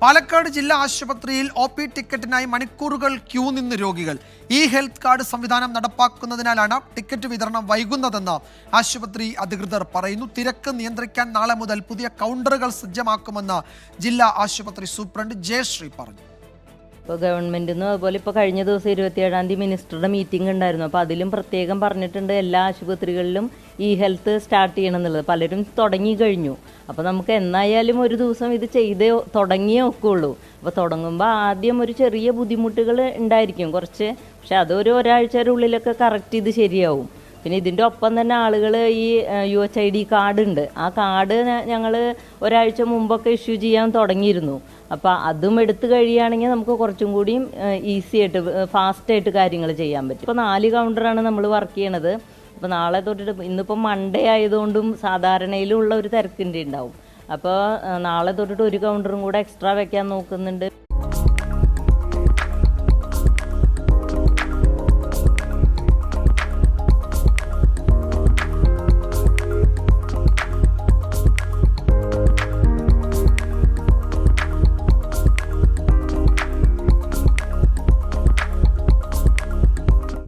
പാലക്കാട് ജില്ലാ ആശുപത്രിയിൽ O P ടിക്കറ്റിനായി മണിക്കൂറുകൾ ക്യൂ നിന്ന് രോഗികൾ. ഇ ഹെൽത്ത് കാർഡ് സംവിധാനം നടപ്പാക്കുന്നതിനാലാണ് ടിക്കറ്റ് വിതരണം വൈകുന്നതെന്ന് ആശുപത്രി അധികൃതർ പറയുന്നു. തിരക്ക് നിയന്ത്രിക്കാൻ നാളെ മുതൽ പുതിയ കൗണ്ടറുകൾ സജ്ജമാക്കുമെന്ന് ജില്ലാ ആശുപത്രി സൂപ്രണ്ട് ജയശ്രീ പറഞ്ഞു. ഇപ്പോൾ ഗവൺമെന്റിൽ അതുപോലെ ഇപ്പോൾ കഴിഞ്ഞ ദിവസം ഇരുപത്തിയേഴാം തീയതി മിനിസ്റ്ററുടെ മീറ്റിംഗ് ഉണ്ടായിരുന്നു. അപ്പോൾ അതിലും പ്രത്യേകം പറഞ്ഞിട്ടുണ്ട് എല്ലാ ആശുപത്രികളിലും ഈ ഹെൽത്ത് സ്റ്റാർട്ട് ചെയ്യണം എന്നുള്ളത്. പലരും തുടങ്ങി കഴിഞ്ഞു. അപ്പോൾ നമുക്ക് എന്നായാലും ഒരു ദിവസം ഇത് ചെയ്തേ തുടങ്ങിയേ ഒക്കുള്ളൂ. അപ്പോൾ തുടങ്ങുമ്പോൾ ആദ്യം ഒരു ചെറിയ ബുദ്ധിമുട്ടുകൾ ഉണ്ടായിരിക്കും. കുറച്ച് പക്ഷെ അതൊരു ഒരാഴ്ചയുടെ ഉള്ളിലൊക്കെ കറക്റ്റ് ഇത് ശരിയാവും. പിന്നെ ഇതിന്റെ ഒപ്പം തന്നെ ആളുകൾ ഈ U H I D card ഉണ്ട്. ആ കാർഡ് ഞങ്ങൾ ഒരാഴ്ച മുമ്പൊക്കെ ഇഷ്യൂ ചെയ്യാൻ തുടങ്ങിയിരുന്നു. അപ്പോൾ അതും എടുത്തു കഴിയുകയാണെങ്കിൽ നമുക്ക് കുറച്ചും കൂടിയും ഈസി ആയിട്ട് ഫാസ്റ്റ് ആയിട്ട് കാര്യങ്ങൾ ചെയ്യാൻ പറ്റും. ഇപ്പോൾ നാല് കൗണ്ടറാണ് നമ്മൾ വർക്ക് ചെയ്യണത്. അപ്പോൾ നാളെ തൊട്ടിട്ട് ഇന്നിപ്പോൾ മൺഡേ ആയതുകൊണ്ടും സാധാരണയിലുള്ള ഒരു തിരക്കിന്റെ ഉണ്ടാവും. അപ്പോൾ നാളെ തൊട്ടിട്ട് ഒരു കൗണ്ടറും കൂടെ എക്സ്ട്രാ വെക്കാൻ നോക്കുന്നുണ്ട്.